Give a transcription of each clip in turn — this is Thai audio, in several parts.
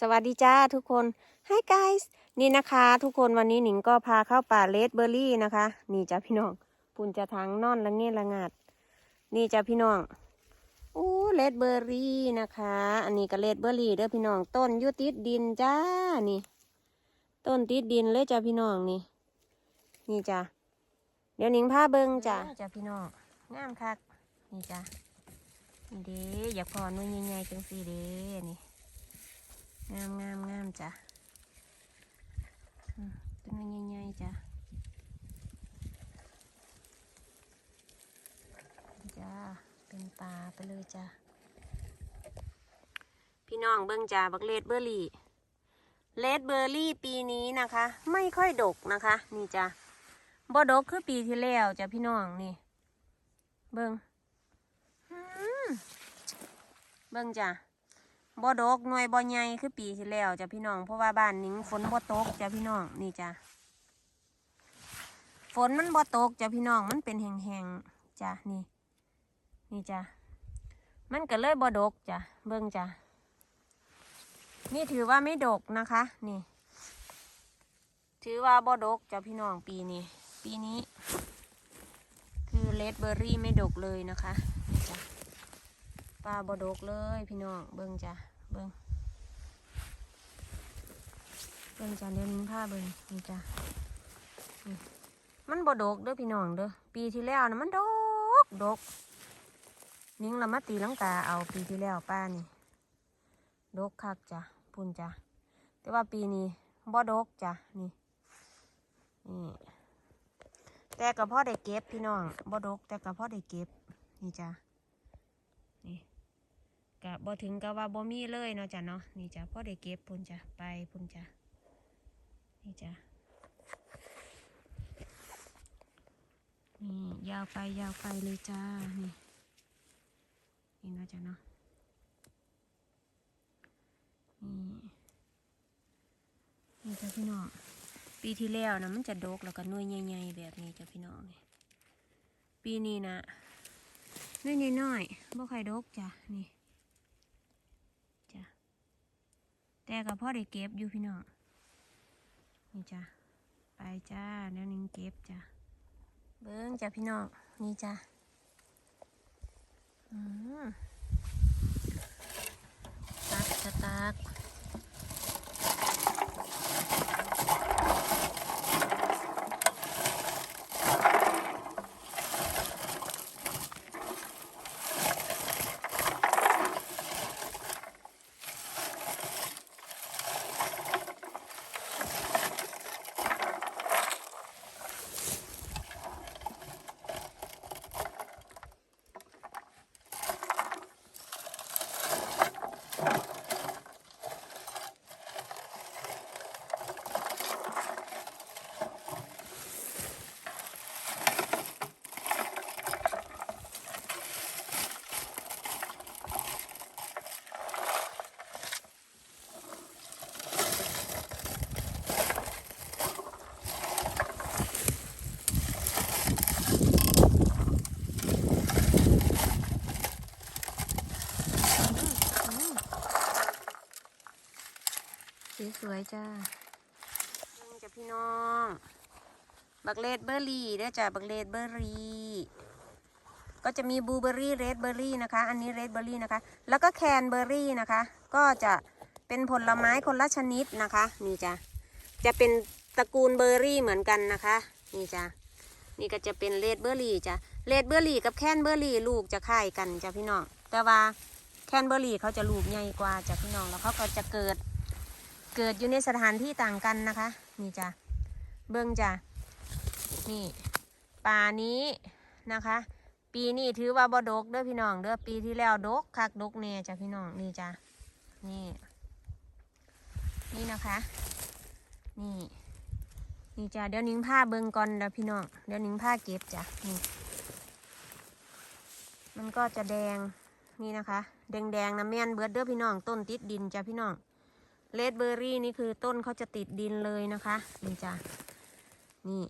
สวัสดีจ้าทุกคน Hi guys นี่นะคะ ทุกคนวันนี้หนิงก็พาเข้าป่าเลดเบอร์รี่นะคะ นี่จ้าพี่น้องปุ่นจะทางนอนละเงี้ละงาด นี่จ้าพี่น้องอู้เลดเบอร์รี่นะคะ อันนี้ก็เลดเบอร์รี่เด้อพี่น้องต้นยุติดดินจ้านี่ ต้นติดดินเลยจ้าพี่น้องนี่ นี่จ้าเดี๋ยวหนิงพาเบิงจ้าจ้าพี่น้องงามคักนี่จ้านี่เด้อยากพอนุ่ยใหญ่ๆจังสีเด้นี่ งามงามงามจ้ะอืมเป็นไงใหญ่ๆจ้ะจ้าเป็นตาไปเลยจ้ะพี่น้องเบิ้งจ้าบักเลดเบอร์รี่เลดเบอร์รี่ปีนี้นะคะ ไม่ค่อยดกนะคะ นี่จ้ะบ่ดกคือปีที่แล้วจ้ะพี่น้องนี่ เบิ้งเบิ้งจ้ะ บ่ดกหน่วยบ่ใหญ่คือปีที่แล้วจ้ะพี่น้องเพราะว่าบ้านหนิงฝนบ่ตกจ้ะพี่น้องนี่จ้ะฝนมันบ่ตกจ้ะพี่น้องมันเป็นแห้งๆจ้ะนี่ นี่จ้ะมันก็เลยบ่ดกจ้ะเบิ่งจ้ะนี่ถือว่าไม่ดกนะคะ นี่ ถือว่าบ่ดกจ้ะพี่น้องปีนี้ ปีนี้ คือเลดเบอร์รี่ไม่ดกเลยนะคะ ปลาบดกเลยพี่น้องเบิ่งจ้ะเบิ่งเบิ่งจ้ะเดี๋ยวนี้ผ้าเบิ่งนี่จ้ะมันบดกเด้อพี่น้องเด้อปีที่แล้วนะมันดกดกนิ่งเรามาตีลังกาเอาปีที่แล้วป้านี่ดกคักจ้ะพุ่นจ้ะแต่ว่าปีนี้บ่ดกจ้ะนี่นี่แต่กับพ่อได้เก็บพี่น้องบ่ดกแต่กับพ่อได้เก็บนี่จ้ะ กะบ่ถึงกับว่าบ่มีเลยเนาะจ้ะเนาะนี่จ้ะพ่อได้เก็บพุ่นจ้ะไปพุ่นจ้ะนี่จ้ะนี่ยาวไปยาวไปเลยจ้านี่นี่เนาะจ้ะเนาะนี่นี่จ้ะพี่น้องปีที่แล้วนะมันจะดกแล้วก็หน่ยใหญ่ๆแบบนี้จ้ะพี่น้องนี่ปีนี้นะน้อยน้อยๆบ่ใครดกจ้ะนี่ จ้ะ แต่กับพ่อได้เก็บอยู่พี่น้องนี่จ้ะไปจ้าแล้วนึงเก็บจ้ะเบิ้งจ้ะพี่น้องนี่จ้ะอืมตักจะตัก สีสวยจ้านี่จ้ะพี่น้อง บั กเลดเบอร์รี่เด้จ้ะบักเลดเบอร์รี่ก็จะมีบลูเบอร์รี่เรดเบอร์รี่นะคะ อันนี้เรดเบอร์รี่นะคะ แล้วก็แคนเบอร์รี่นะคะ ก็จะเป็นผลไม้คนละชนิดนะคะ นี่จ้ะ จะเป็นตระกูลเบอร์รี่เหมือนกันนะคะ นี่จ้ะ นี่ก็จะเป็นเรดเบอร์รี่จ้ะ เรดเบอร์รี่กับแคนเบอร์รี่ลูกจะคล้ายกันจ้ะพี่น้อง แต่ว่าแคนเบอร์รี่เขาจะลูกใหญ่กว่าจ้ะพี่น้อง แล้วเขาก็จะเกิด เกิดอยู่ในสถานที่ต่างกันนะคะ นี่จ้ะ เบิ้งจ้ะ นี่ป่านี้นะคะ ปีนี้ถือว่าบดกเด้อพี่น้องเด้อปีที่แล้วดกคักดกแน่จ้ะพี่น้องนี่จ้ะนี่ นี่นะคะ นี่นี่จ้ะเดี๋ยวนิ้งผ้าเบิงก่อนเด้อพี่น้องเดี๋ยวนิ้งผ้าเก็บจ้ะนี่มันก็จะแดงนี่นะคะ แดงๆนะแม่นเบิร์ดเด้อพี่น้องต้นติดดินจ้ะพี่น้องเลดเบอร์รี่นี่คือต้นเขาจะติดดินเลยนะคะนี่จ้ะนี่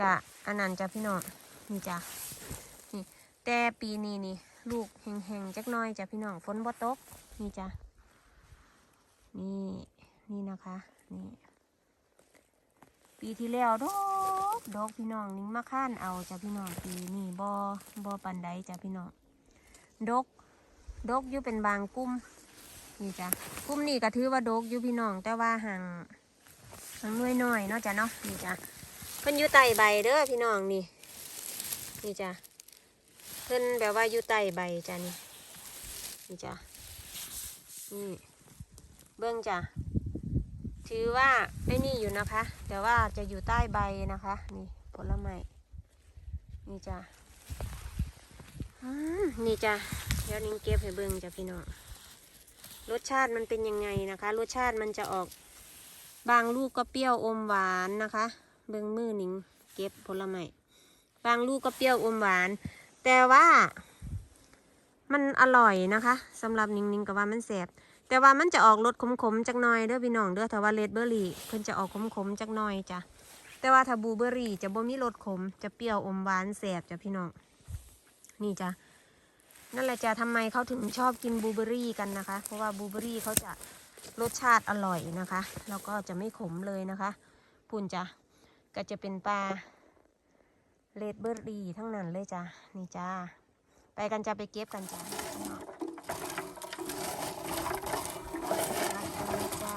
กะอันนั้นจ้ะพี่น้องนี่จ้ะนี่แต่ปีนี้นี่ ลูกแห้งๆจักน้อยจ้ะพี่น้องฝนบ่ตกนี่จ้ะนี่นี่นะคะนี่ปีที่แล้วดอกดอกพี่น้องนิ่งมาข้านเอาจ้ะพี่น้องปีนี่บอบอปันใดจ้ะพี่น้องดกดกอยู่เป็นบางกุ้มนี่จ้ะกุ้มนี่ก็ถือว่าดกอยู่พี่น้องแต่ว่าห่างห่างน้อยน้อยๆเนาะจ้ะเนาะนี่จ้ะ พิ่นอยู่ใต้ใบเด้อพี่น้องนี่ นี่จ้ะเพิ่นแบบว่าอยู่ใต้ใบจ้ะนี่นี่จ้ะนี่เบิ้องจ้ะถือว่าไอ้นี่อยู่นะคะ แต่ว่าจะอยู่ใต้ใบนะคะ นี่ผลไม้นี่จ้ะนี่จ้ะเดี๋ยวนิ้งเก็บให้เบิ้งจ้ะพี่น้องรสชาติมันเป็นยังไงนะคะ รสชาติมันจะออกบางลูกก็เปรี้ยวอมหวานนะคะ เบิ้งมือนิงเก็บผลไม้บางลูกก็เปรี้ยวอมหวาน แต่ว่า มันอร่อยนะคะสำหรับนิงนิงกับว่ามันแสบแต่ว่ามันจะออกรสขมๆจักหน่อยเด้อพี่น้องเด้อถ้าว่าเลดเบอร์รี่เพิ่นจะออกขมๆจักหน่อยจ้ะแต่ว่าถ้าบูเบอร์รี่จะบ่มีรสขม จะเปรี้ยวอมหวานแสบจ้ะพี่น้องนี่จ้ะนั่นแหละจ้ะทำไมเขาถึงชอบกินบูเบอร์รี่กันนะคะ เพราะว่าบูเบอร์รี่เขาจะรสชาติอร่อยนะคะ แล้วก็จะไม่ขมเลยนะคะปุ่นจ้ะ ก็จะเป็นปลาเลดเบอร์รี่ทั้งนั้นเลยจ้ะนี่จ้าไปกันจะไปเก็บกันจ้าจ้า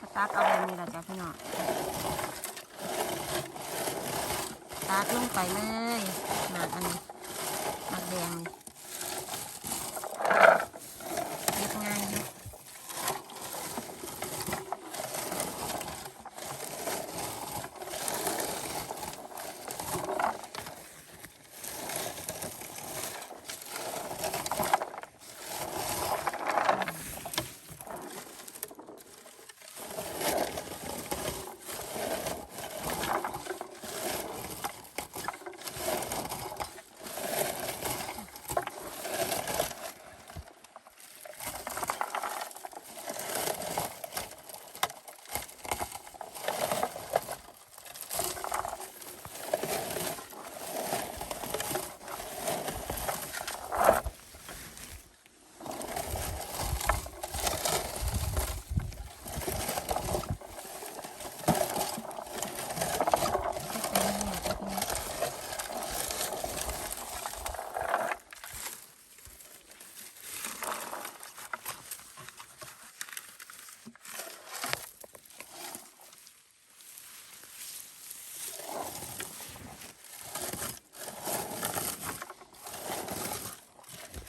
ก็ตักเอาแบบนี้แหละจ้ะพี่น้องตักลง ไปแล้ยหนักอันนี้หนักแดงนี่เรียบง่ายนะเก็บไปเรื่อยๆจ้ะพี่น้อง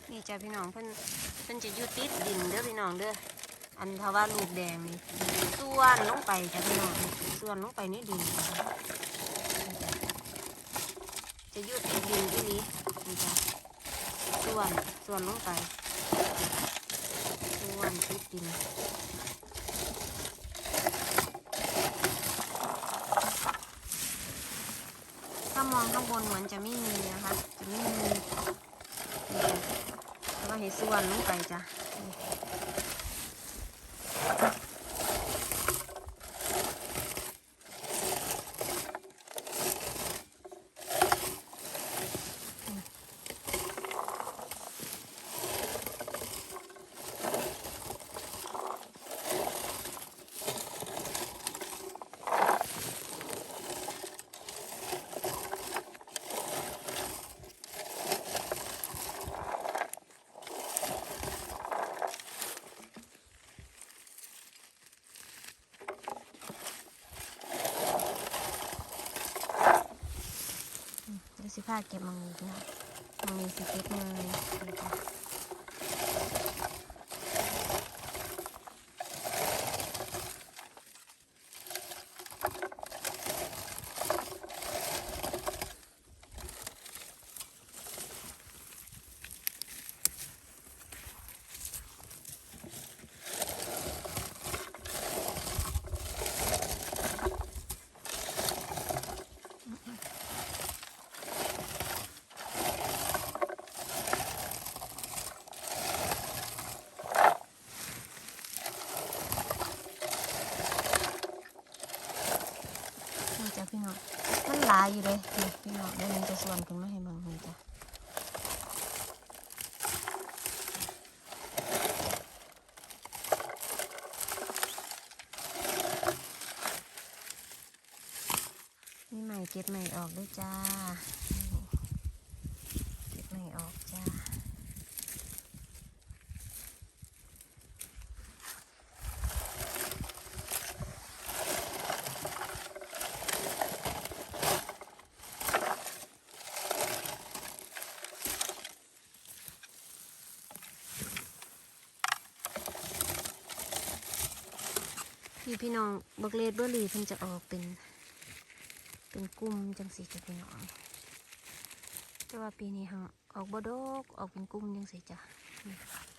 นี่ จ้ะพี่น้องเพิ่นเพิ่นจะอยู่ติดดินเด้อพี่น้องเด้ออันทว่าลูกแดงนี่ส่วนลงไปจ้ะพี่น้องส่วนลงไปในดิน จะจะอยู่ติดดินที่นี้นี่จ้ะส่วนส่วนลงไปส่วนติดดินถ้ามองข้างบนเหมือนจะไม่มีนะคะจะไม่มี นี่จ้ะแล้วก็เห็ดส่วนลงไปจ้ะ สิผ้าเก็บมังมีนะมังมีสิเก็บเลยายอยู่เลยพี่น้องเดี๋ยวมันจะส่วนขึ้นมาให้เบิ่งนี่จ้ะนี่ใหม่เก็บใหม่ออกด้วยจ้านี่เก็บใหม่ออกจ้า พี่พี่น้องบักเลดเบอร์รี่เพิ่นจะออกเป็น เป็นกลุ่มจังสีจ้ะพี่น้อง แต่ว่าปีนี้ฮะออกบดกออกเป็นกลุ่มจังสีจ้ะนี่ค่ะ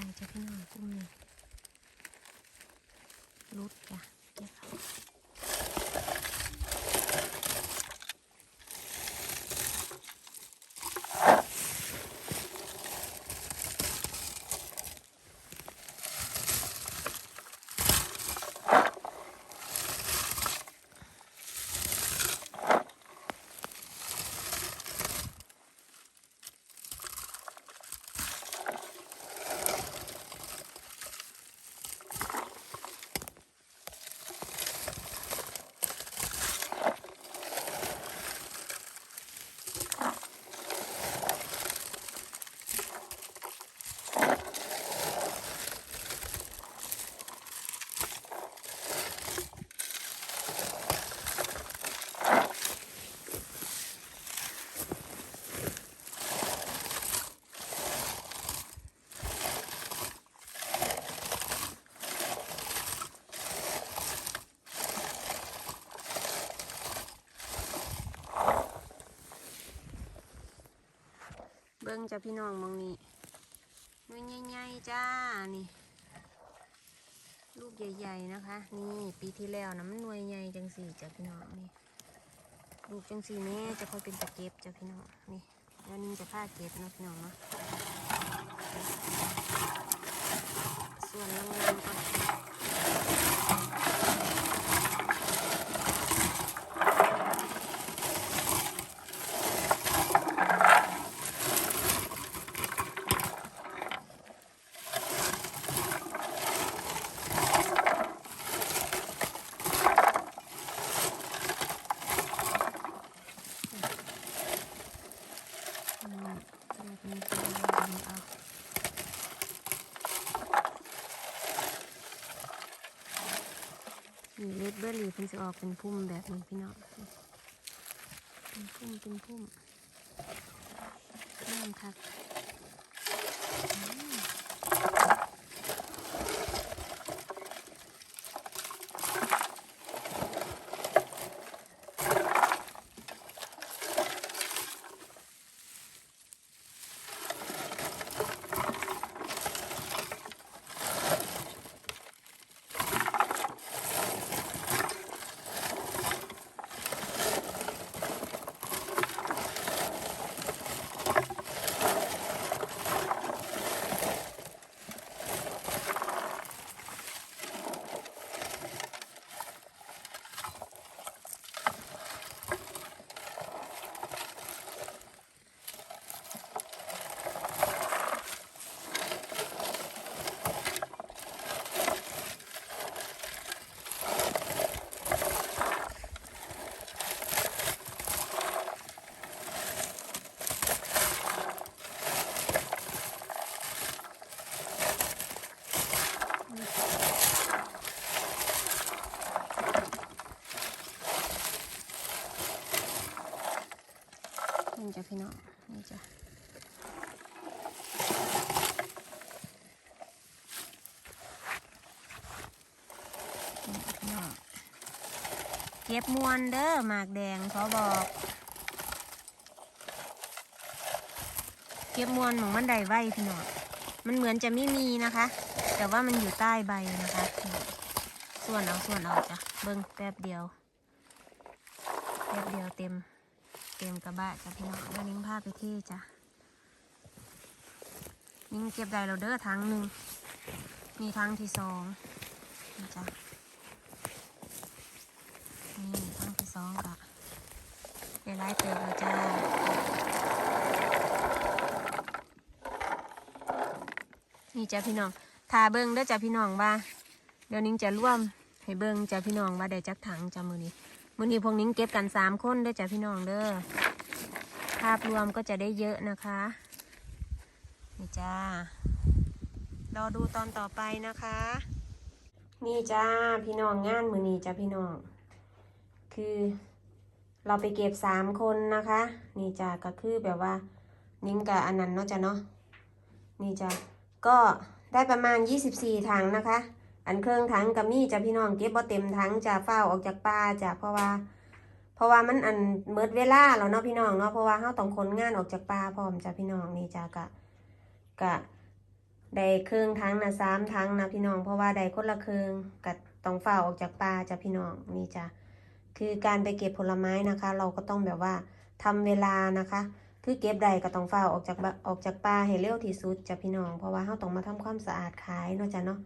ายจ้ะพี่น้องกุ้งนี่รุดจ้ะเก็บเอา เบิ้งจ้ะพี่น้องมองนี่หน่วยใหญ่ๆจ้านี่ ลูกใหญ่ ๆนะคะ นี่ปีที่แล้วนะมันหน่วยใหญ่จังสี่จ้ะพี่น้องนี่ลูกจังสี่แม่จะค่อยเป็นตะเก็บจ้ะพี่น้องนี่แล้วนี่จะผ้าเก็บนะพี่น้องเนาะส่วนลงๆก่อนอืมแบบนี้ก็เอานี่ เบอร์รี่เพิ่นจะออกเป็นพุ่มแบบนี้พี่น้องเป็นพุ่มเป็นพุ่มงามคัก จ้ะพี่น้องนี่จ้ะนี่พี่น้อเก็บมวนเด้อหมากแดงเขาบอก เก็บมวนของมันไดไว้พี่น้องมันเหมือนจะไม่มีนะคะ แต่ว่ามันอยู่ใต้ใบนะคะ ส่วนเอาส่วนเอาจ้ะเบิ้งแป๊บเดียวแป๊บเดียวเต็ม เต็มกระบะจ้ะพี่น้องแล้วนิ้งพาไปเที่จ้ะนิ้งเก็บได้เราเด้อทั้งหนึ่งมีทั้งที่สองนี่จ้ะนี่ทั้งที่สองกะเดี๋ยวไล่เติมแล้วจ้านี่จ้ะพี่น้องทาเบิ้งเด้อจ้ะพี่น้องว่า เดี๋ยวนิ้งจะร่วมให้เบิ้งจ้ะพี่น้องว่าได้จักถังจ้ะมือนี้ มือนี้พวกนิ้งเก็บกันสามคนเด้จ้ะพี่น้องเด้อภาพรวมก็จะได้เยอะนะคะนี่จ้ารอดูตอนต่อไปนะคะ นี่จ้าพี่น้องงานมือนี้จ้ะพี่น้อง คือเราไปเก็บสามคนนะคะ นี่จ้าก็คือแบบว่า นิ้งกับอันนั้นเนาะจ้ะเนาะนี่จ้ะก็ได้ประมาณ 24 ถังนะคะ อันเครื่องถังกับมีจะพี่น้องเก็บบ่เต็มถังจะเฝ้าออกจากป่าจะเพราะว่า เพราะว่ามันอันเมิดเวลาแล้วเนาะพี่น้องเนาะเพราะว่าเฮาต้องขนงานออกจากป่าพร้อมจ้ะพี่น้องนี่จ้ะกะกะได้เครื่องถังนะสามถังนะพี่น้องเพราะว่าได้คนละเครื่องกะต้องเฝ้าออกจากป่าจ้ะพี่น้องนี่จ้ะคือการไปเก็บผลไม้นะคะ เราก็ต้องแบบว่าทำเวลานะคะคือเก็บใดก็ต้องเฝ้าออกจากออกจากป่าให้เร็วที่สุดจ้ะพี่น้อง เพราะว่าเราต้องมาทำความสะอาดขายเนาะจ้ะเนาะ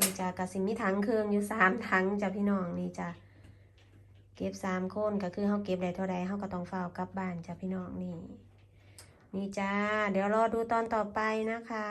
นี่จ้ะกสิมีถังเครื่องอยู่สามถังจ้ะพี่น้องนี่จ้ะเก็บสามคนก็คือเขาเก็บได้เท่าใดเราก็ต้องเฝ้ากลับบ้านจ้ะพี่น้องนี่นี่จ้า เดี๋ยวรอดูตอนต่อไปนะคะ